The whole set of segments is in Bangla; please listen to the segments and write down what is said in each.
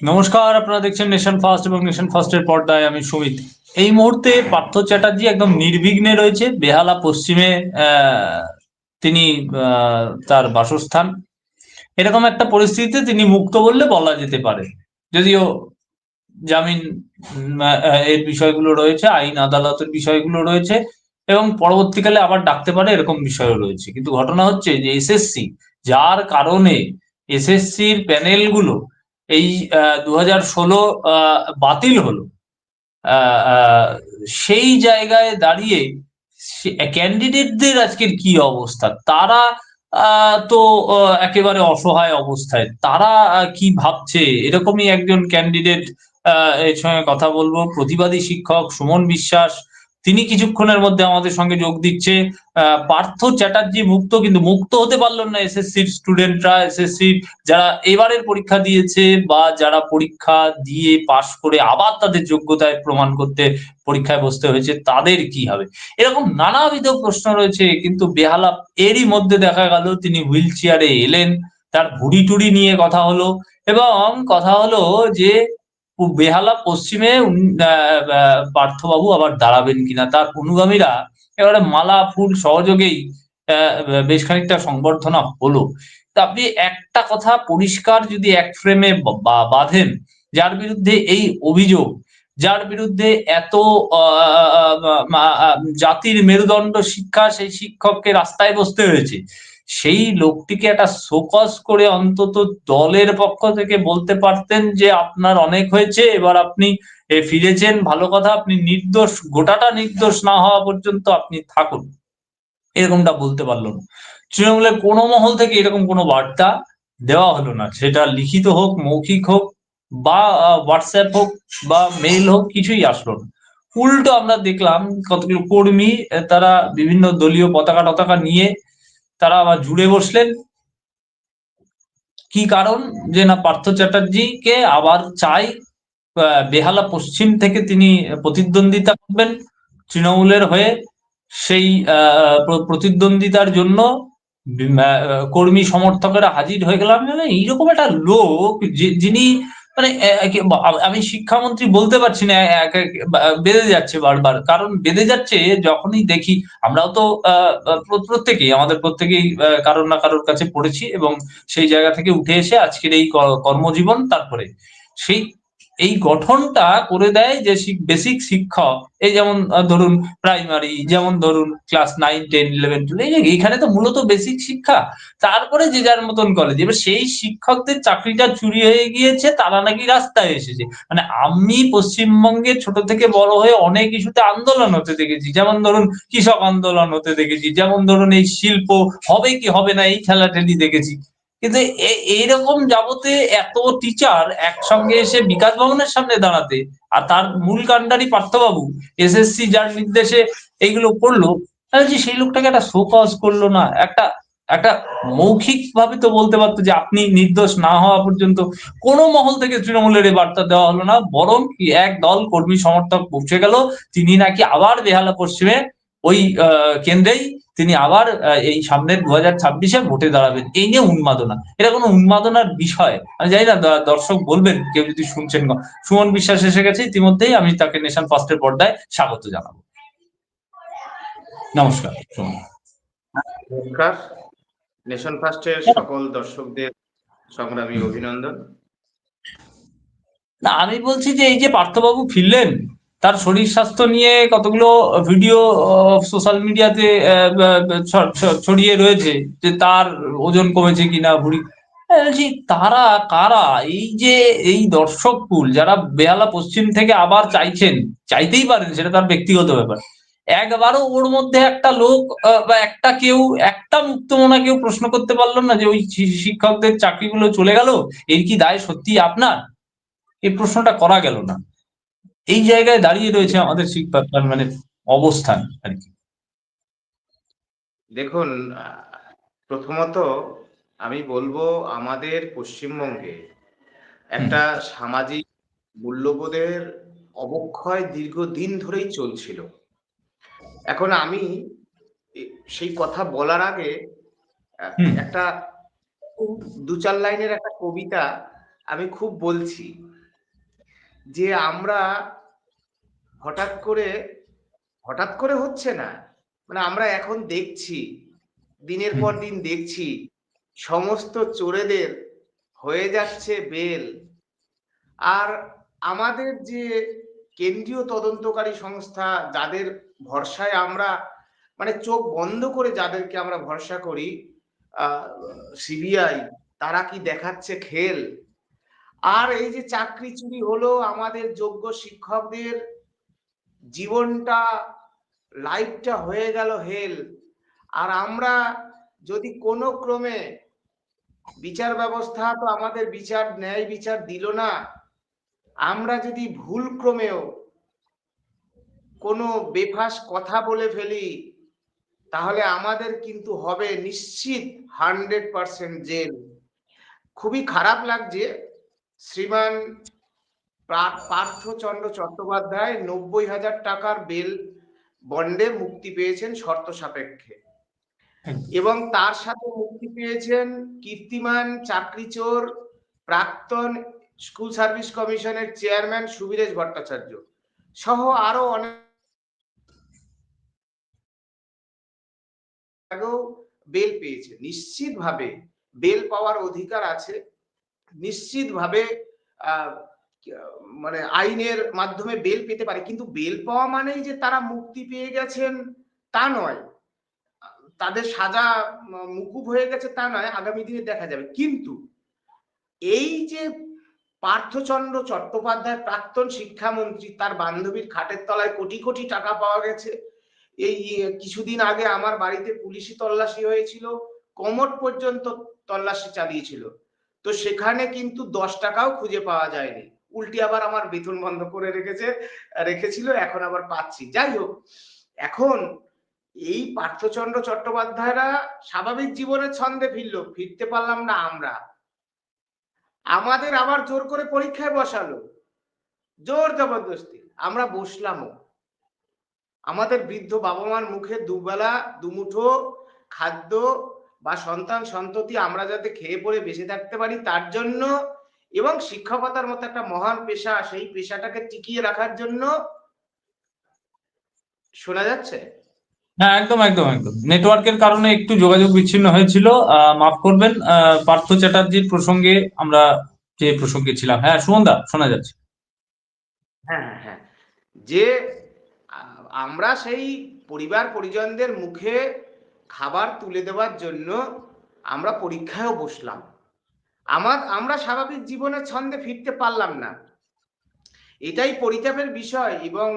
নমস্কার, আপনারা দেখছেন নেশন ফার্স্ট এবং নেশন ফার্স্টের পর্দায় আমি সুমিত। এই মুহূর্তে পার্থ চ্যাটার্জি একদম নির্বিঘ্নে রয়েছে, বেহালা পশ্চিমে তিনি তার বাসস্থান। এরকম একটা পরিস্থিতিতে তিনি মুক্ত বললে বলা যেতে পারে। যদিও জামিন এর বিষয়গুলো রয়েছে, আইন আদালতের বিষয়গুলো রয়েছে, এবং পরবর্তীকালে আবার ডাকতে পারে এরকম বিষয়ও রয়েছে। কিন্তু ঘটনা হচ্ছে যে এসএসসি, যার কারণে এসএসসির প্যানেলগুলো এই দু হাজার ষোলো বাতিল হলো। সেই জায়গায় দাঁড়িয়ে ক্যান্ডিডেটদের আজকের কি অবস্থা? তারা তো একেবারে অসহায় অবস্থায়। তারা কি ভাবছে? এরকমই একজন ক্যান্ডিডেট এর সঙ্গে কথা বলব। প্রতিবাদী শিক্ষক সুমন বিশ্বাস তিনি কিছুক্ষণের মধ্যে আমাদের সঙ্গে যোগ দিচ্ছে। পার্থ চ্যাটার্জি মুক্ত, কিন্তু মুক্ত হতে পারল না এসএসসির স্টুডেন্টরা। এসএসসির যারা এবারের পরীক্ষা দিয়েছে বা যারা পরীক্ষা দিয়ে পাশ করে আবার তাদের যোগ্যতায় প্রমাণ করতে পরীক্ষায় বসতে হয়েছে, তাদের কি হবে? এরকম নানাবিধ প্রশ্ন রয়েছে, কিন্তু বেহালা এরই মধ্যে দেখা গেল তিনি হুইল চেয়ারে এলেন। তার ভুড়ি টুড়ি নিয়ে কথা হলো এবং কথা হলো যে বেহালা পশ্চিমে পার্থবাবু আবার দাঁড়াবেন কিনা তার অনুগামীরা এবারে মালা, ফুল সহযোগেই বেশ খানিকটা সংবর্ধনা হলো। তা আপনি একটা কথা পরিষ্কার যদি এক ফ্রেমে বাঁধেন, যার বিরুদ্ধে এই অভিযোগ, যার বিরুদ্ধে এত জাতির মেরুদণ্ড শিক্ষা সেই শিক্ষককে রাস্তায় বসতে হয়েছে সেই লোকটিকে একটা শোকজ করে অন্তত দলের পক্ষ থেকে বলতে পারতেন যে আপনার অনেক হয়েছে, এবার আপনি ফিরেছেন, ভালো কথা, আপনি নির্দোষ, গোটাটা নির্দোষ না হওয়া পর্যন্ত আপনি থাকুন। এরকমটা বলতে পারল না। তৃণমূলের কোনো মহল থেকে এরকম কোনো বার্তা দেওয়া হলো না। সেটা লিখিত হোক, মৌখিক হোক, বা হোয়াটসঅ্যাপ হোক, বা মেইল হোক, কিছুই আসলো না। উল্টো আমরা দেখলাম কতগুলো কর্মী তারা বিভিন্ন দলীয় পতাকা টতাকা নিয়ে তারা আবার জুড়ে বসলেন। কি কারণ? যে না, পার্থ চ্যাটার্জিকে আবার চাই বেহালা পশ্চিম থেকে তিনি প্রতিদ্বন্দ্বিতা করবেন তৃণমূলের হয়ে। সেই প্রতিদ্বন্দ্বিতার জন্য কর্মী সমর্থকেরা হাজির হয়ে গেলাম। মানে এইরকম একটা লোক যিনি মানে আমি শিক্ষামন্ত্রী বলতে পারছি না এক- এক- বেড়ে যাচ্ছে বারবার। কারণ বেড়ে যাচ্ছে যখনই দেখি আমরাও তো আহ, প্র- প্রত্যেকেই আমাদের প্রত্যেকেই কারোর না কারোর কাছে পড়েছি এবং সেই জায়গা থেকে উঠে এসে আজকের এই কর্মজীবন তারপরে। সেই এই গঠনটা করে দেয় যে বেসিক শিক্ষক। এই যেমন ধরুন প্রাইমারি যেমন ধরুন class nine ten eleven twelve এইখানে তো মূলত বেসিক শিক্ষা। তারপরে যে যার মতন কলেজ এবার সেই শিক্ষকদের চাকরিটা চুরি হয়ে গিয়েছে, তারা নাকি রাস্তায় এসেছে। মানে আমি পশ্চিমবঙ্গে ছোট থেকে বড় হয়ে অনেক ইস্যুতে আন্দোলন হতে দেখেছি। যেমন ধরুন কৃষক আন্দোলন হতে দেখেছি, যেমন ধরুন এই শিল্প, হবে কি হবে না এই খেলাটেলি দেখেছি। কিন্তু এইরকম যাবতে এত টিচার একসঙ্গে এসে বিকাশ ভবনের সামনে দাঁড়াতে, আর তার মূল কাণ্ডারি পার্থবাবু এসএসসি যার নির্দেশে এইগুলো করল যে সেই লোকটাকে একটা শোকজ করল না, একটা একটা মৌখিক ভাবে তো বলতে পারতো যে আপনি নির্দোষ না হওয়া পর্যন্ত কোনো মহল থেকে তৃণমূলের এই বার্তা দেওয়া হলো না, বরং এক দল কর্মী সমর্থক পৌঁছে গেল, তিনি নাকি আবার বেহালা পশ্চিমে ওই কেন্দ্রেই তিনি আবার এই সামনের দু হাজার ছাব্বিশে ভোটে দাঁড়াবেন। এই নিয়ে উন্মাদনা। এটা কোনো উন্মাদনার বিষয়। আমি জানি না দর্শক বলবেন কেউ যদি শুনছেন সুমন বিশ্বাস এসে গেছে ইতিমধ্যেই আমি তাকে নেশন ফার্স্টের পর্দায় স্বাগত জানাব। নমস্কার নমস্কার। নেশন ফার্স্টের সকল দর্শকদের সংগ্রামী অভিনন্দন। না আমি বলছি যে এই যে পার্থবাবু ফিরলেন তার শরীর স্বাস্থ্য নিয়ে কতগুলো ভিডিও সোশ্যাল মিডিয়াতে ছড়িয়ে রয়েছে যে তার ওজন কমেছে কিনা, ভুড়ি। বলছি, তারা কারা? এই যে এই দর্শক কুল যারা বেহালা পশ্চিম থেকে আবার চাইছেন, চাইতেই পারেন, সেটা তার ব্যক্তিগত ব্যাপার। একবারও ওর মধ্যে একটা লোক বা একটা কেউ, একটা মুক্তমনা কেউ প্রশ্ন করতে পারল না যে ওই শিক্ষকদের চাকরিগুলো চলে গেল, এর কি দায় সত্যি আপনার? এই প্রশ্নটা করা গেল না। এই জায়গায় দাঁড়িয়ে রয়েছে আমাদের শিক্ষা মানে অবস্থান আর কি। দেখুন প্রথমত আমি বলব আমাদের পশ্চিমবঙ্গে একটা সামাজিক মূল্যবোধের অবক্ষয় দীর্ঘদিন ধরেই চলছিল। এখন আমি সেই কথা বলার আগে একটা দু চার লাইনের একটা কবিতা আমি খুব বলছি। যে আমরা হঠাৎ করে হঠাৎ করে হচ্ছে না। মানে আমরা এখন দেখছি দিনের পর দিন দেখছি সমস্ত চোরেদের হয়ে যাচ্ছে বেল। আর আমাদের যে কেন্দ্রীয় তদন্তকারী সংস্থা যাদের ভরসায় আমরা মানে চোখ বন্ধ করে যাদেরকে আমরা ভরসা করি সিবিআই তারা কি দেখাচ্ছে খেল? আর এই যে চাকরি চুরি হলো আমাদের যোগ্য শিক্ষকদের জীবনটা লাইফটা হয়ে গেল হেল আর আমরা যদি কোনো ক্রমে বিচার ব্যবস্থা তো আমাদের বিচার, ন্যায় বিচার দিল না, আমরা যদি ভুল ক্রমেও কোনো বেফাস কথা বলে ফেলি, তাহলে আমাদের কিন্তু হবে নিশ্চিত হান্ড্রেড পার্সেন্ট জেল খুবই খারাপ লাগছে শ্রীমান পার্থচন্দ্র চট্টোপাধ্যায় নব্বই হাজার টাকার বেল বন্ডে মুক্তি পেয়েছেন শর্ত সাপেক্ষে। এবং তার সাথে মুক্তি পেয়েছেন কীর্তিমান চাকরিচোর প্রাক্তন স্কুল সার্ভিস কমিশনের চেয়ারম্যান সুবীরেশ ভট্টাচার্য সহ আরও অনেক আগেও বেল পেয়েছে। নিশ্চিতভাবে বেল পাওয়ার অধিকার আছে নিশ্চিতভাবে মানে আইনের মাধ্যমে বেল পেতে পারে। কিন্তু বেল পাওয়া মানেই যে তারা মুক্তি পেয়ে গেছেন, তা নয়। তাদের সাজা মুকুব হয়ে গেছে তা নয়, আগামী দিনে দেখা যাবে। কিন্তু এই যে পার্থচন্দ্র চট্টোপাধ্যায় প্রাক্তন শিক্ষামন্ত্রী, তার বান্ধবীর খাটের তলায় কোটি কোটি টাকা পাওয়া গেছে। এই কিছুদিন আগে আমার বাড়িতে পুলিশি তল্লাশি হয়েছিল কোমর পর্যন্ত তল্লাশি চালিয়েছিল। তো সেখানে কিন্তু দশ টাকাও খুঁজে পাওয়া যায়নি। উল্টি আবার আমার বেতন বন্ধ করে রেখেছে, রেখেছিল, এখন আবার পাচ্ছি। যাই হোক, এখন এই পার্থচন্দ্র চট্টোপাধ্যায়রা স্বাভাবিক জীবনের ছন্দে ফিরলো, ফিরতে পারলাম না আমরা। আমাদের আবার জোর করে পরীক্ষায় বসালো। জোর জবরদস্তি, আমরা বসলামও। আমাদের বৃদ্ধ বাবা মার মুখে দুবেলা, দুমুঠো খাদ্য বা সন্তান সন্ততি আমরা যাতে খেয়ে পড়ে বেঁচে থাকতে পারি তার জন্য এবং শিক্ষকতার মতো একটা মহান পেশা সেই পেশাটাকে টিকিয়ে রাখার জন্য শোনা যাচ্ছে? হ্যাঁ একদম একদম একদম। নেটওয়ার্কের কারণে একটু যোগাযোগ বিচ্ছিন্ন হয়েছিল। মাফ করবেন আহ, পার্থ চ্যাটার্জির প্রসঙ্গে আমরা যে প্রসঙ্গে ছিলাম। হ্যাঁ সুমনদা শোনা যাচ্ছে। হ্যাঁ হ্যাঁ হ্যাঁ। যে আমরা সেই পরিবার পরিজনদের মুখে খাবার তুলে দেওয়ার জন্য আমরা পরীক্ষায়ও বসলাম। আমার আমরা স্বাভাবিক জীবনের ছন্দে ফিরতে পারলাম না। এটাই পরিতাপের বিষয় এবং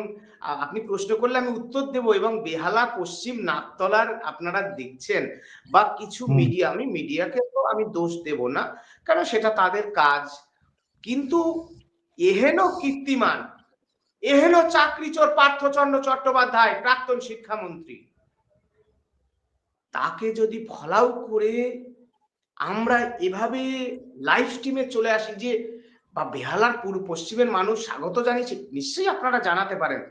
আপনি প্রশ্ন করলে আমি উত্তর দেব এবং বেহালা পশ্চিম নাকতলার আপনারা দেখছেন বা কিছু মিডিয়া আমি মিডিয়াকে তো আমি দোষ দেব না কারণ সেটা তাদের কাজ। কিন্তু এহেন কীর্তিমান এহেন চাকরিচোর পার্থচন্দ্র চট্টোপাধ্যায় প্রাক্তন শিক্ষামন্ত্রী তাকে যদি ফলাও করে আমরা এভাবে লাইভ স্ট্রিমে চলে আসি যে, বা বেহালার পূর্ব পশ্চিমের মানুষ স্বাগত জানিয়েছে, নিশ্চয়ই আপনারা জানাতে পারেন।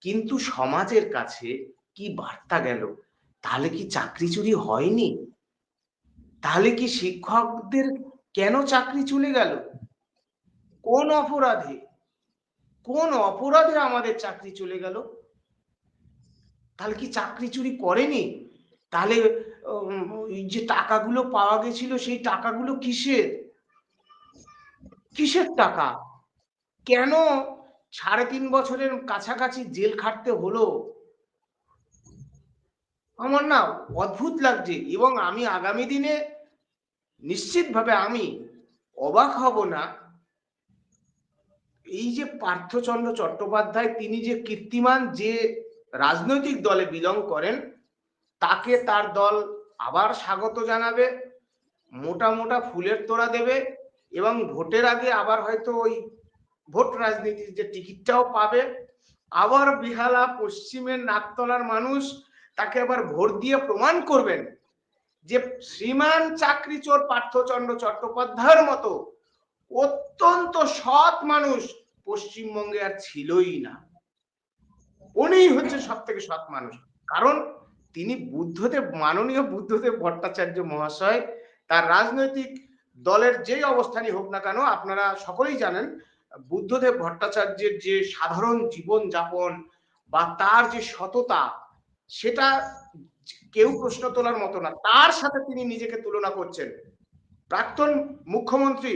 কিন্তু সমাজের কাছে কি বার্তা গেল? তাহলে কি চাকরি চুরি হয়নি? তাহলে কি শিক্ষকদের কেন চাকরি চলে গেল? কোন অপরাধে? কোন অপরাধে আমাদের চাকরি চলে গেল? তাহলে কি চাকরি চুরি করেনি? তাহলে যে টাকাগুলো পাওয়া গেছিল, সেই টাকাগুলো কিসের? কিসের টাকা? কেন সাড়ে তিন বছরের কাছাকাছি জেল খাটতে হলো? আমার না অদ্ভুত লাগছে এবং আমি আগামী দিনে নিশ্চিতভাবে আমি অবাক হব না। এই যে পার্থচন্দ্র চট্টোপাধ্যায়, তিনি যে কীর্তিমান যে রাজনৈতিক দলে বিলং করেন তাকে তার দল আবার স্বাগত জানাবে, মোটা মোটা ফুলের তোড়া দেবে এবং ভোটের আগে আবার হয়তো ওই ভোট রাজনীতির যে টিকিটটাও পাবে। আবার বিহালা পশ্চিমের নাকতলার মানুষ তাকে আবার ভোট দিয়ে প্রমাণ করবেন যে শ্রীমান চাকরিচোর পার্থচন্দ্র চট্টোপাধ্যায়ের মতো অত্যন্ত সৎ মানুষ পশ্চিমবঙ্গে আর ছিলই না। উনিই হচ্ছে সব থেকে সৎ মানুষ। কারণ তিনি বুদ্ধদেব, মাননীয় বুদ্ধদেব ভট্টাচার্য মহাশয়, তার রাজনৈতিক দলের যেই অবস্থানই হোক না কেন, আপনারা সকলেই জানেন, বুদ্ধদেব ভট্টাচার্যের যে সাধারণ জীবন যাপন বা তার যে সততা, সেটা কেউ প্রশ্ন তোলার মতো না। তার সাথে তিনি নিজেকে তুলনা করছেন। প্রাক্তন মুখ্যমন্ত্রী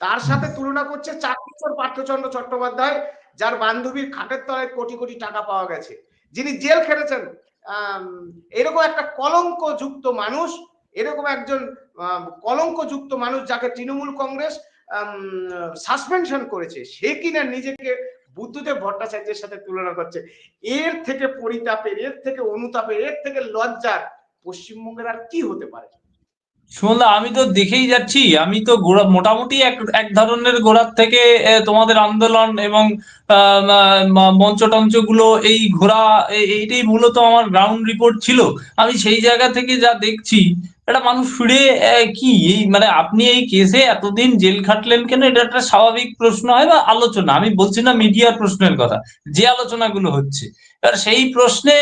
তার সাথে তুলনা করছে চাকরিচর পার্থচন্দ্র চট্টোপাধ্যায়, যার বান্ধবীর খাটের তলায় কোটি কোটি টাকা পাওয়া গেছে। যিনি জেল খেটেছেন এরকম একটা কলঙ্কযুক্ত মানুষ, এরকম একজন কলঙ্কযুক্ত মানুষ যাকে তৃণমূল কংগ্রেস সাসপেনশন করেছে, সে কিনা নিজেকে বুদ্ধদেব ভট্টাচার্যের সাথে তুলনা করছে। এর থেকে পরিতাপের, এর থেকে অনুতাপের, এর থেকে লজ্জার পশ্চিমবঙ্গের আর কি হতে পারে? সুমনদা আমি তো দেখেই যাচ্ছি। আমি তো গোড়া, মোটামুটি এক এক ধরনের গোড়ার থেকে তোমাদের আন্দোলন এবং মঞ্চ টঞ্চগুলো এই ঘোরা এইটাই মূলত আমার গ্রাউন্ড রিপোর্ট ছিল। আমি সেই জায়গা থেকে যা দেখছি এটা মানুষ ফিরে কি, এই মানে আপনি এই কেসে এতদিন জেল খাটলেন কেন? এটা একটা স্বাভাবিক প্রশ্ন হয় বা আলোচনা? আমি বলছি না মিডিয়ার প্রশ্নের কথা, যে আলোচনাগুলো হচ্ছে। এবার সেই প্রশ্নে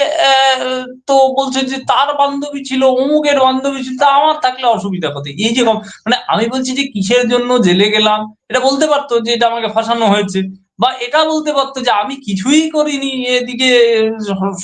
তো বলছে যে তার বান্ধবী ছিল, অমুকের বান্ধবী ছিল, তা আমার থাকলে অসুবিধা কোথায়? এই যে মানে আমি বলছি যে কিসের জন্য জেলে গেলাম? এটা বলতে পারতো যে এটা আমাকে ফাঁসানো হয়েছে। বা এটা বলতে পারতো যে আমি কিছুই করিনি, এদিকে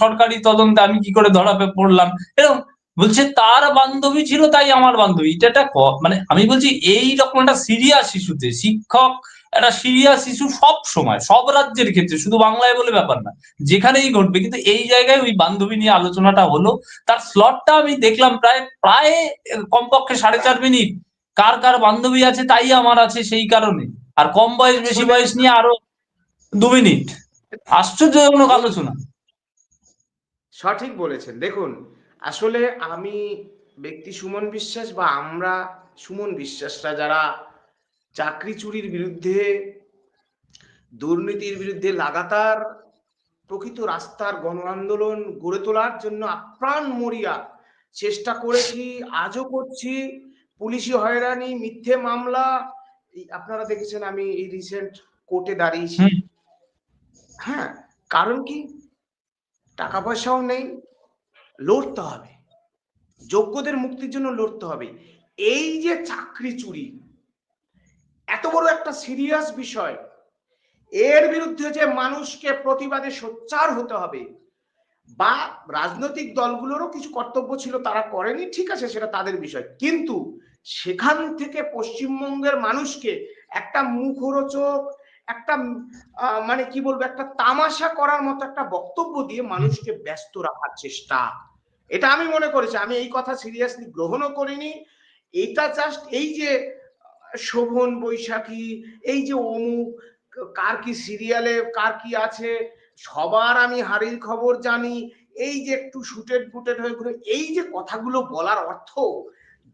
সরকারি তদন্তে আমি কি করে ধরা পড়লাম? এরকম বলছে, তার বান্ধবী ছিল, তাই আমার বান্ধবী। এটা একটা মানে আমি বলছি, এই রকম একটা সিরিয়াস ইস্যুতে শিক্ষক একটা সিরিয়াস ইস্যু সব সময় সব রাজ্যের ক্ষেত্রে শুধু বাংলায় বলে ব্যাপার না যেখানেই ঘটবে কিন্তু এই জায়গায় ওই বান্ধবী নিয়ে আলোচনাটা হলো তার স্লটটা আমি দেখলাম প্রায় প্রায় কমপক্ষে সাড়ে চার মিনিট কার কার বান্ধবী আছে তাই আমার আছে সেই কারণে আর কম বয়স বেশি বয়স নিয়ে আরও দু মিনিট আশ্চর্যজনক আলোচনা। সঠিক বলেছেন দেখুন আসলে আমি ব্যক্তি সুমন বিশ্বাস বা আমরা সুমন বিশ্বাসরা যারা চাকরি চুরির বিরুদ্ধে দুর্নীতির বিরুদ্ধে লাগাতার প্রকৃত রাস্তার গণ আন্দোলন গড়ে তোলার জন্য আপ্রাণ মরিয়া চেষ্টা করেছি আজও করছি। পুলিশি হয়রানি মিথ্যে মামলা আপনারা দেখেছেন আমি এই রিসেন্ট কোর্টে দাঁড়িয়েছি। হ্যাঁ কারণ কি? টাকা পয়সাও নেই লড়তে হবে। যোগ্যদের মুক্তির জন্য লড়তে হবে। এই যে চাকরি চুরি এত বড় একটা সিরিয়াস বিষয়। এর বিরুদ্ধে যে মানুষকে প্রতিবাদে সোচ্চার হতে হবে, বা রাজনৈতিক দলগুলোরও কিছু কর্তব্য ছিল তারা করেনি, ঠিক আছে, সেটা তাদের বিষয়। কিন্তু সেখান থেকে পশ্চিমবঙ্গের মানুষকে একটা মুখরোচক, একটা মানে কি বলব, একটা তামাশা করার মতো একটা বক্তব্য দিয়ে মানুষকে ব্যস্ত রাখার চেষ্টা। এটা আমি মনে করেছি, আমি এই কথা সিরিয়াসলি গ্রহণও করিনি। এটা জাস্ট এই যে শোভন, বৈশাখী, এই যে অমুক, কার কি সিরিয়ালে, কার কি আছে, সবার আমি হাড়ির খবর জানি। এই যে একটু শুটেড ফুটেড হয়ে ঘুরে, এই যে কথাগুলো বলার অর্থ,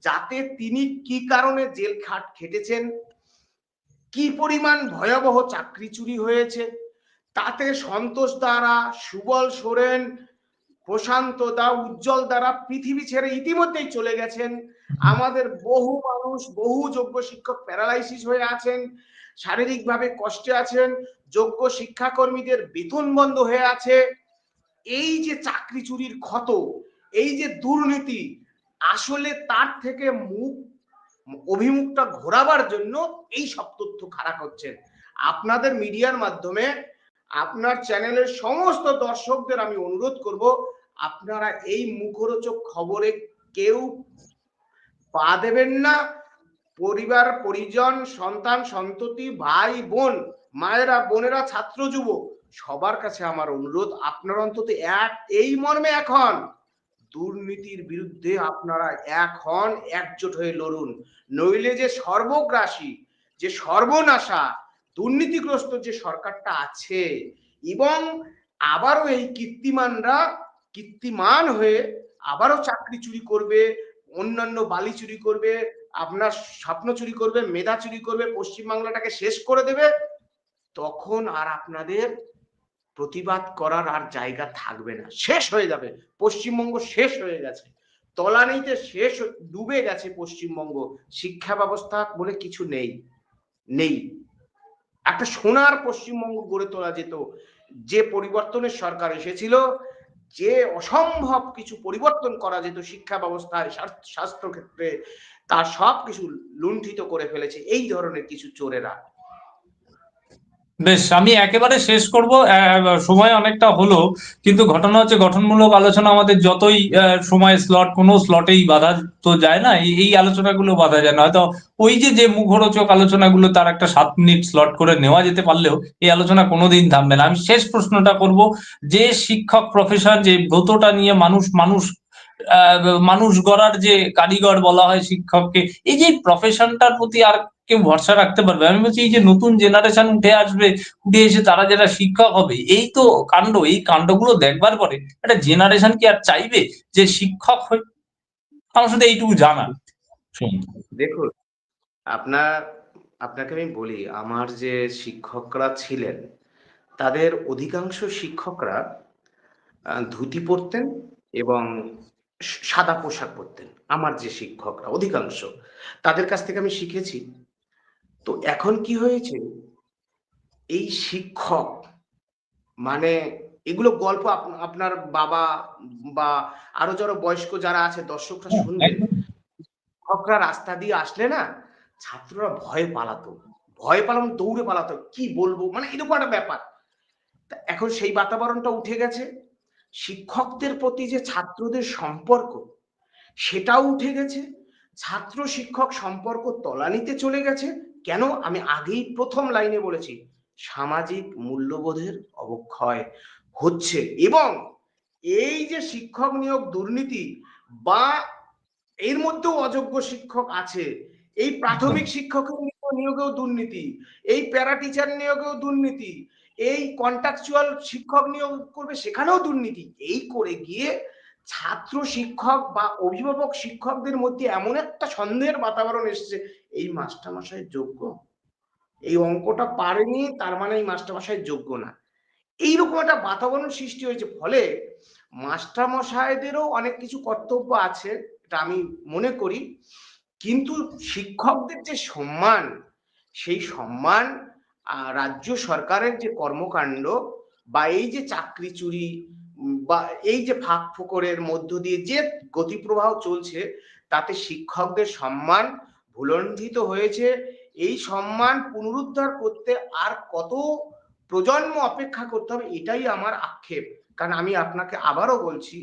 যাতে তিনি কি কারণে জেল খাট খেটেছেন, কি পরিমাণ ভয়াবহ চাকরি চুরি হয়েছে, তাতে সন্তোষ দ্বারা সুবল সোরেন, প্রশান্ত দা, উজ্জ্বল দ্বারা পৃথিবী ছেড়ে ইতিমধ্যেই চলে গেছেন। আমাদের বহু মানুষ, বহু যোগ্য শিক্ষক প্যারালাইসিস হয়ে আছেন, শারীরিকভাবে কষ্টে আছেন, যোগ্য শিক্ষাকর্মীদের বেতন বন্ধ হয়ে আছে। এই যে চাকরি চুরির ক্ষত, এই যে দুর্নীতি, আসলে তার থেকে মুখ, অভিমুখটা ঘোরাবার জন্য এই সব তথ্য খারাপ হচ্ছেন আপনাদের মিডিয়ার মাধ্যমে আপনার চ্যানেলের সমস্ত দর্শকদের আমি অনুরোধ করব, আপনারা এই মুখরোচক খবরে কেউ পা দেবেন না। পরিবার, পরিজন, সন্তান, সন্ততি, ভাই, বোন, মায়েরা, বোনেরা, ছাত্র যুব সবার কাছে আমার অনুরোধ, আপনার অন্তত এক, এই মর্মে এখন দুর্নীতির বিরুদ্ধে আপনারা এক হন, একজোট হয়ে লড়ুন। নইলে যে সর্বগ্রাসী, যে সর্বনাশা, দুর্নীতিগ্রস্ত যে সরকারটা আছে, এবং আবারও এই কীর্তিমানরা, কীর্তিমান হয়ে আবারও চাকরি চুরি করবে অন্যান্য বালি চুরি করবে, আপনার স্বপ্ন চুরি করবে, মেধা চুরি করবে, পশ্চিমবাংলাটাকে শেষ করে দেবে, তখন আর আপনাদের প্রতিবাদ করার আর জায়গা থাকবে না। শেষ হয়ে যাবে। পশ্চিমবঙ্গ শেষ হয়ে গেছে। তলানিতে শেষ ডুবে গেছে পশ্চিমবঙ্গ। শিক্ষা ব্যবস্থা বলে কিছু নেই। নেই। একটা সোনার পশ্চিমবঙ্গ গড়ে তোলা যেত, যে পরিবর্তনের সরকার এসেছিল যে অসম্ভব কিছু পরিবর্তন করা যেত শিক্ষা ব্যবস্থায় স্বাস্থ্য ক্ষেত্রে তার সব কিছু লুণ্ঠিত করে ফেলেছে এই ধরনের কিছু চোরেরা। বেশ, আমি একেবারে শেষ করব। সময় অনেকটা হলো, কিন্তু ঘটনা হচ্ছে গঠনমূলক আলোচনা আমাদের যতই সময় স্লট কোনো স্লটেই বাধা তো যায় না, এই আলোচনাগুলো বাধা যায় না। হয়তো ওই যে যে মুখরোচক আলোচনাগুলো তার একটা সাত মিনিট স্লট করে নেওয়া যেতে পারলেও এই আলোচনা কোনোদিন থামবে না। আমি শেষ প্রশ্নটা করব, যে শিক্ষক প্রফেশন যে ব্রতটা নিয়ে মানুষ মানুষ মানুষ গড়ার যে কারিগর বলা হয় শিক্ষককে, এই যে প্রফেশনটার প্রতি আর কেউ ভরসা রাখতে পারবে। আমি বলছি এই যে নতুন জেনারেশন উঠে আসবে উঠে এসে তারা যারা শিক্ষক হবে এই তো কাণ্ড এই কাণ্ডগুলো দেখবার পরে একটা জেনারেশন কি আর চাইবে যে শিক্ষক হয়ে? আমার শুধু এইটুকু জানা। দেখুন আপনার আপনাকে আমি বলি আমার যে শিক্ষকরা ছিলেন তাদের অধিকাংশ শিক্ষকরা ধুতি পরতেন এবং সাদা পোশাক পরতেন। আমার যে শিক্ষকরা অধিকাংশ। তাদের কাছ থেকে আমি শিখেছি। তো এখন কি হয়েছে? এই শিক্ষক মানে এগুলো গল্প আপ- আপনার বাবা বা আরও যারা বয়স্ক যারা আছে দর্শকরা শুনবেন শিক্ষকরা রাস্তা দিয়ে আসলে না ছাত্ররা ভয়ে পালাতো। ভয় পালানো দৌড়ে পালাতো। কি বলব? মানে এরকম একটা ব্যাপার। তা এখন সেই বাতাবরণটা উঠে গেছে। শিক্ষকদের প্রতি যে ছাত্রদের সম্পর্ক সেটাও উঠে গেছে। ছাত্র শিক্ষক সম্পর্ক তলানিতে চলে গেছে। কেন আমি আগেই প্রথম লাইনে বলেছি, সামাজিক মূল্যবোধের অবক্ষয় হচ্ছে এবং এই যে শিক্ষক নিয়োগ দুর্নীতি বা এর মধ্যেও অযোগ্য শিক্ষক আছে, এই প্রাথমিক শিক্ষকের নিয়োগ- নিয়োগেও দুর্নীতি, এই প্যারা টিচার নিয়োগেও দুর্নীতি, এই কন্ট্রাকচুয়াল শিক্ষক নিয়োগ করবে সেখানেও দুর্নীতি, এই করে গিয়ে ছাত্র শিক্ষক বা অভিভাবক শিক্ষকদের মধ্যে এমন একটা সন্দেহের বাতাবরণ এসেছে এই মাস্টারমশাই যোগ্য? এই অঙ্কটা পারেনি, তার মানে এই মাস্টারমশাই যোগ্য না। এইরকম একটা বাতাবরণ সৃষ্টি হয়েছে, ফলে মাস্টারমশাইদেরও অনেক কিছু কর্তব্য আছে, এটা আমি মনে করি। কিন্তু শিক্ষকদের যে সম্মান, সেই সম্মান রাজ্য সরকারের যে কর্মকাণ্ড বা এই যে চাকরি চুরি বা এই যে ফাঁক ফোকরের মধ্য দিয়ে যে গতিপ্রবাহ চলছে, তাতে শিক্ষকদের সম্মান ভুলণ্ঠিত হয়েছে, এই সম্মান পুনরুদ্ধার করতে আর কত প্রজন্ম অপেক্ষা করতে হবে, এটাই আমার আক্ষেপ। কারণ আমি আপনাকে আবারও বলছি,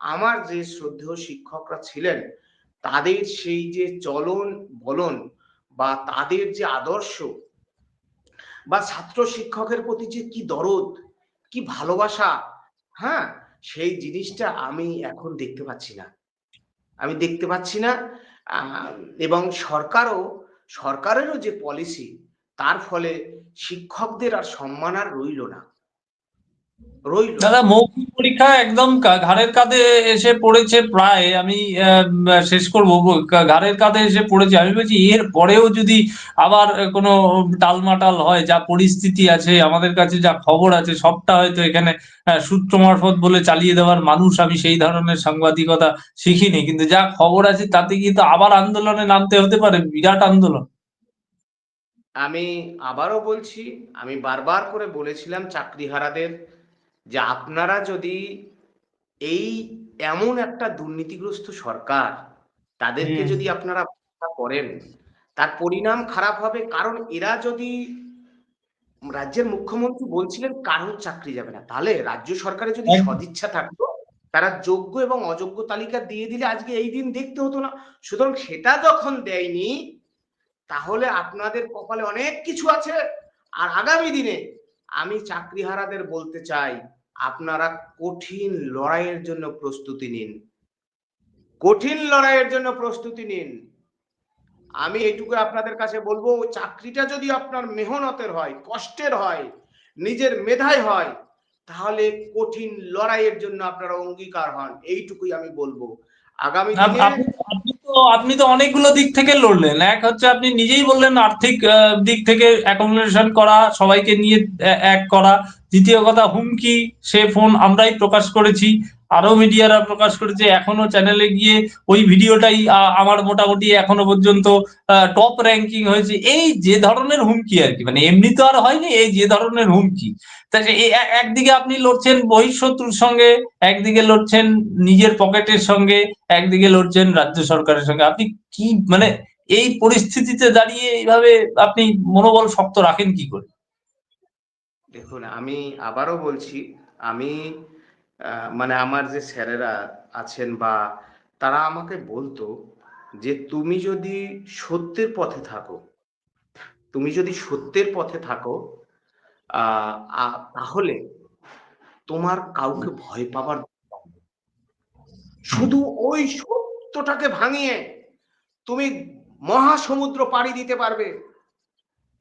আমার যে শ্রদ্ধেয় শিক্ষকরা ছিলেন, তাদের সেই যে চলন বলন বা তাদের যে আদর্শ বা ছাত্র শিক্ষকের প্রতি যে কি দরদ, কি ভালোবাসা হ্যাঁ? সেই জিনিসটা আমি এখন দেখতে পাচ্ছি না। আমি দেখতে পাচ্ছি না এবং সরকারও সরকারেরও যে পলিসি তার ফলে শিক্ষকদের আর সম্মান আর রইল না। রইল। দাদা মৌখিক পরীক্ষা একদম ঘাড়ের কাঁধে এসে পড়েছে প্রায়। আমি শেষ করব। ঘাড়ের কাঁধে এসে পড়েছে। আমি বলছি এর পরেও যদি আবার কোনো টালমাটাল হয় যা পরিস্থিতি আছে আমাদের কাছে যা খবর আছে সবটা হয়তো এখানে সূত্র মারফত বলে চালিয়ে দেওয়ার মানুষ আমি সেই ধরনের সাংবাদিকতা শিখিনি। কিন্তু যা খবর আছে তাতে কিন্তু আবার আন্দোলনে নামতে হতে পারে। বিরাট আন্দোলন। আমি আবারও বলছি আমি বারবার করে বলেছিলাম চাকরিহারাদের যে আপনারা যদি এই এমন একটা দুর্নীতিগ্রস্ত সরকার তাদেরকে যদি আপনারা করেন তার পরিণাম খারাপ হবে। কারণ এরা যদি রাজ্যের মুখ্যমন্ত্রী বলছিলেন কারোর চাকরি যাবে না। তাহলে রাজ্য সরকারের যদি সদিচ্ছা থাকতো তারা যোগ্য এবং অযোগ্য তালিকা দিয়ে দিলে আজকে এই দিন দেখতে হতো না। সুতরাং সেটা যখন দেয়নি তাহলে আপনাদের কপালে অনেক কিছু আছে। আর আগামী দিনে আমি চাকরিহারাদের বলতে চাই আপনারা কঠিন লড়াইয়ের জন্য প্রস্তুতি নিন। কঠিন লড়াইয়ের জন্য প্রস্তুতি নিন। আমি এইটুকু আপনাদের কাছে বলব চাকরিটা যদি আপনার মেহনতের হয় কষ্টের হয় নিজের মেধায় হয় তাহলে কঠিন লড়াইয়ের জন্য আপনারা অঙ্গীকার হন। এইটুকুই আমি বলব। আগামী দিনে আপনি তো অনেকগুলো দিক থেকে লড়লেন। এক হচ্ছে আপনি নিজেই বললেন আর্থিক দিক থেকে অ্যাকোমোডেশন করা, সবাইকে নিয়ে এক করা। দ্বিতীয় কথা, হুমকি, সে ফোন আমরাই প্রকাশ করেছি। আরও মিডিয়ারা প্রকাশ করেছে, এখনও চ্যানেলে গিয়ে ওই ভিডিওটাই আমার মোটামুটি এখনও পর্যন্ত টপ র্যাঙ্কিং হয়েছে। এই যে ধরনের হুমকি আর কি মানে এমনি তো আর হয়নি, এই যে ধরনের হুমকি। একদিকে আপনি লড়ছেন বহিঃশত্রুর সঙ্গে, একদিকে লড়ছেন নিজের পকেটের সঙ্গে, একদিকে লড়ছেন রাজ্য সরকারের সঙ্গে। আপনি কি মানে এই পরিস্থিতিতে দাঁড়িয়ে এইভাবে আপনি মনোবল শক্ত রাখেন কি করে? দেখুন, আমি আবারও বলছি, আমি মানে আমার যে স্যারেরা আছেন বা তারা আমাকে বলতো যে তুমি যদি সত্যের পথে থাকো, তুমি যদি সত্যের পথে থাকো তাহলে তোমার কাউকে ভয় পাবার শুধু ওই সত্যটাকে ভাঙিয়ে তুমি মহাসমুদ্র পাড়ি দিতে পারবে।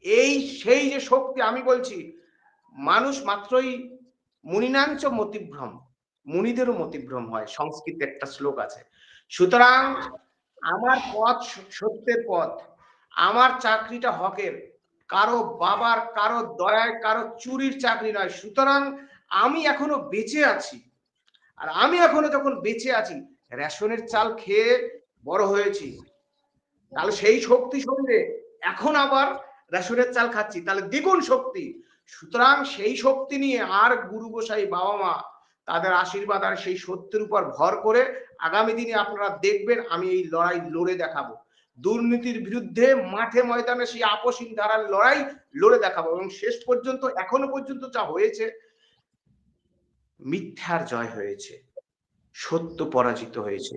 এই সেই যে শক্তি আমি বলছি, মানুষ মাত্রই মুনিনাঞ্চ মতিভ্রম মুনিদেরও মতিভ্রম হয়, সংস্কৃতে একটা শ্লোক আছে। সুতরাং আমার পথ সত্যের পথ, আমার চাকরিটা হকের, কারও বাবার, কারও দয়ায়, কারও চুরির চাকরি নয়। সুতরাং আমি এখনও বেঁচে আছি। আর আমি এখনও যখন বেঁচে আছি, রেশনের চাল খেয়ে বড় হয়েছি। তাহলে সেই শক্তি সঙ্গে এখন আবার রেশনের চাল খাচ্ছি। তাহলে দ্বিগুণ শক্তি। সুতরাং সেই শক্তি নিয়ে আর গুরু গোসাই বাবা মা তাদের আশীর্বাদ আর সেই সত্যের উপর ভর করে আগামী দিনে আপনারা দেখবেন, আমি এই লড়াই লড়ে দেখাবো। দুর্নীতির বিরুদ্ধে মাঠে ময়দানে সেই আপসীন ধারার লড়াই লড়ে দেখাবো এবং শেষ পর্যন্ত, এখনও পর্যন্ত যা হয়েছে, মিথ্যার জয় হয়েছে, সত্য পরাজিত হয়েছে।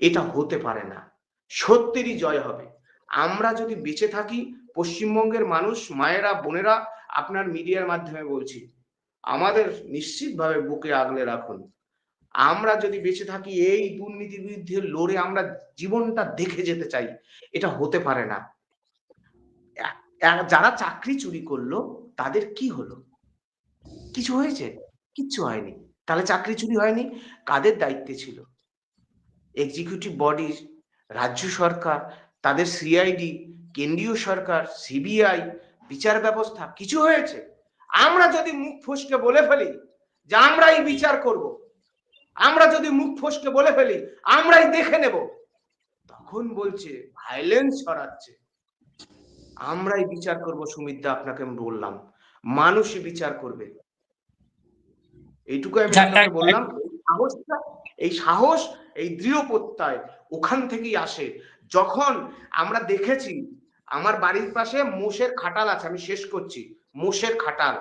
এটা হতে পারে না, সত্যেরই জয় হবে। আমরা যদি বেঁচে থাকি, পশ্চিমবঙ্গের মানুষ, মায়েরা, বোনেরা, আপনার মিডিয়ার মাধ্যমে বলছি আমাদের নিশ্চিতভাবে বুকে আগলে রাখুন। আমরা যদি বেঁচে থাকি, এই দুর্নীতির বিরুদ্ধে লড়ে আমরা জীবনটা দেখে যেতে চাই, এটা হতে পারে না। যারা চাকরি চুরি করল, তাদের কি হলো? কিছু হয়েছে? কিচ্ছু হয়নি। তাহলে চাকরি চুরি হয়নি? কাদের দায়িত্বে ছিল? এক্সিকিউটিভ বডি রাজ্য সরকার, তাদের সিআইডি কেন্দ্রীয় সরকার সিবিআই বিচার ব্যবস্থা, কিছু হয়েছে? আমরা যদি মুখ ফসকে বলে ফেলি যে আমরাই বিচার করব আমরা যদি মুখ ফসকে বলে ফেলি আমরাই দেখে নেব তখন বলছে ভাইলেন্স ছড়াচ্ছে। আমরাই বিচার করব সুমিত্রা আপনাকে আমি বললাম মানুষই বিচার করবে। এইটুকু আমি হ্যাঁ, এক- বললাম সাহসটা এই সাহস এই দৃঢ় প্রত্যয় ওখান থেকেই আসে। যখন আমরা দেখেছি আমার বাড়ির পাশে মোষের খাটাল আছে আমি শেষ করছি। মোষের খাটাল।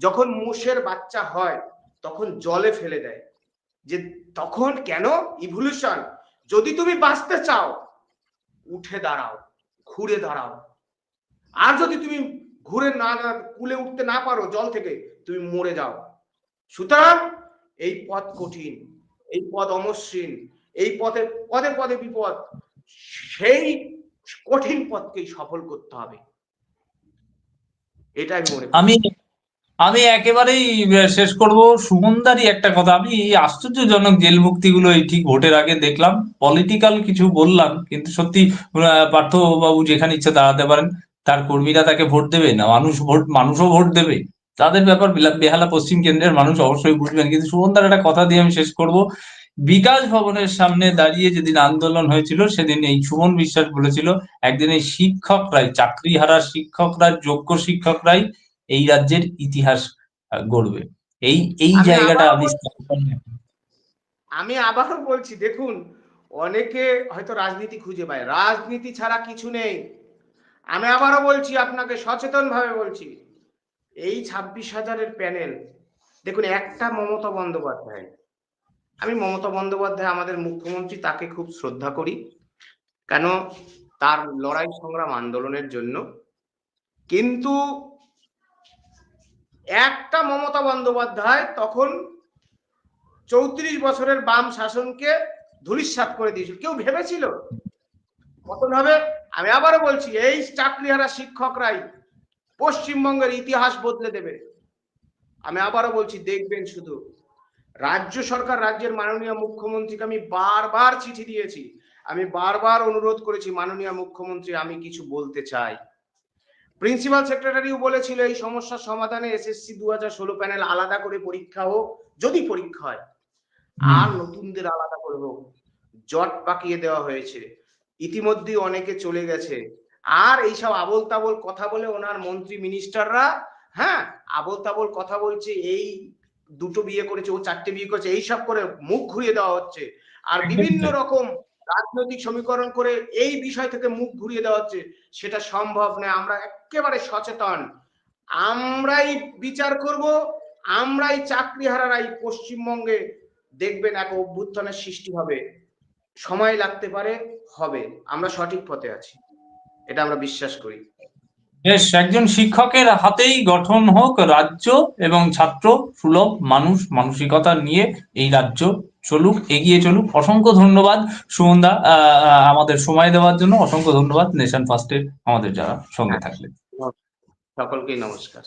যখন মোষের বাচ্চা হয়, তখন জলে ফেলে দেয়। যে তখন কেন? ইভলিউশন যদি তুমি বাঁচতে চাও, উঠে দাঁড়াও, ঘুরে দাঁড়াও। আর যদি তুমি ঘুরে না, কুলে উঠতে না পারো জল থেকে, তুমি মরে যাও। সুতরাং এই পথ কঠিন, এই পথ অমসৃণ, এই পথে পদে পদে বিপদ, সেই কঠিন পথকেই সফল করতে হবে। আমি মনে আমি আমি একেবারেই শেষ করব। সুমনদারই একটা কথা। আমি আশ্চর্যজনক জেল মুক্তিগুলো এই ঠিক ভোটের আগে দেখলাম। পলিটিক্যাল কিছু বললাম কিন্তু সত্যি আহ, পার্থ বাবু যেখানে ইচ্ছে দাঁড়াতে পারেন তার কর্মীরা তাকে ভোট দেবে না। মানুষ ভোট মানুষও ভোট দেবে। তাদের ব্যাপার বেহালা পশ্চিম কেন্দ্রের মানুষ অবশ্যই বুঝবেন। কিন্তু সুমনদার একটা কথা দিয়ে আমি শেষ করব। বিকাশ ভবনের সামনে দাঁড়িয়ে যেদিন আন্দোলন হয়েছিল সেদিন এই সুমন বিশ্বাস বলেছিল একদিন এই শিক্ষকরাই চাকরি হারা শিক্ষকরা যোগ্য শিক্ষকরাই এই রাজ্যের ইতিহাস গড়বে। এই এই জায়গাটা বলছি- আমি আবারও বলছি দেখুন অনেকে হয়তো রাজনীতি খুঁজে পায় রাজনীতি ছাড়া কিছু নেই। আমি আবারও বলছি আপনাকে সচেতন ভাবে বলছি এই ছাব্বিশ হাজারের প্যানেল দেখুন একটা মমতা বন্দ্যোপাধ্যায় আমি মমতা বন্দ্যোপাধ্যায়, আমাদের মুখ্যমন্ত্রী তাকে খুব শ্রদ্ধা করি। কেন? তার লড়াই সংগ্রাম আন্দোলনের জন্য। কিন্তু একটা মমতা বন্দ্যোপাধ্যায় তখন চৌত্রিশ বছরের বাম শাসনকে ধূলিসাৎ করে দিয়েছিল। কেউ ভেবেছিল? কতন হবে আমি আবারও বলছি, এই চাকরিহারা শিক্ষকরাই পশ্চিমবঙ্গের ইতিহাস বদলে দেবে। আমি আবারও বলছি, দেখবেন শুধু। রাজ্য সরকার রাজ্যের মাননীয় মুখ্যমন্ত্রীকে আমি বারবার চিঠি দিয়েছি। আমি বারবার অনুরোধ করেছি মাননীয় মুখ্যমন্ত্রী আমি কিছু বলতে চাই। প্রিন্সিপাল সেক্রেটারিও বলেছিল এই সমস্যার সমাধানে এসএসসি দু হাজার ষোলো প্যানেল আলাদা করে পরীক্ষা হোক যদি পরীক্ষা হয়। আর নতুনদের আলাদা করে হোক জট পাকিয়ে দেওয়া হয়েছে। ইতিমধ্যে অনেকে চলে গেছে। আর এইসব আবল তাবল কথা বলে ওনার মন্ত্রী মিনিস্টাররা হ্যাঁ আবল তাবল কথা বলছে এই দুটো বিয়ে করেছে ও চারটে বিয়ে করেছে এইসব করে মুখ ঘুরিয়ে দেওয়া হচ্ছে। আর বিভিন্ন রকম রাজনৈতিক সমীকরণ করে এই বিষয় থেকে মুখ ঘুরিয়ে দেওয়া হচ্ছে সেটা সম্ভব নয়। আমরা একেবারে সচেতন। আমরাই বিচার করব আমরাই চাকরি হারারাই পশ্চিমবঙ্গে দেখবেন এক অভ্যুত্থানের সৃষ্টি হবে। সময় লাগতে পারে হবে। আমরা সঠিক পথে আছি। এটা আমরা বিশ্বাস করি। বেশ, একজন শিক্ষকের হাতেই গঠন হোক, রাজ্য এবং ছাত্র, সুলভ মানুষ, মানসিকতা নিয়ে এই রাজ্য চলুক, এগিয়ে চলুক। অসংখ্য ধন্যবাদ সুমনদা আমাদের সময় দেওয়ার জন্য। অসংখ্য ধন্যবাদ নেশন ফার্স্টের আমাদের যারা সঙ্গে থাকলেন। সকলকে নমস্কার।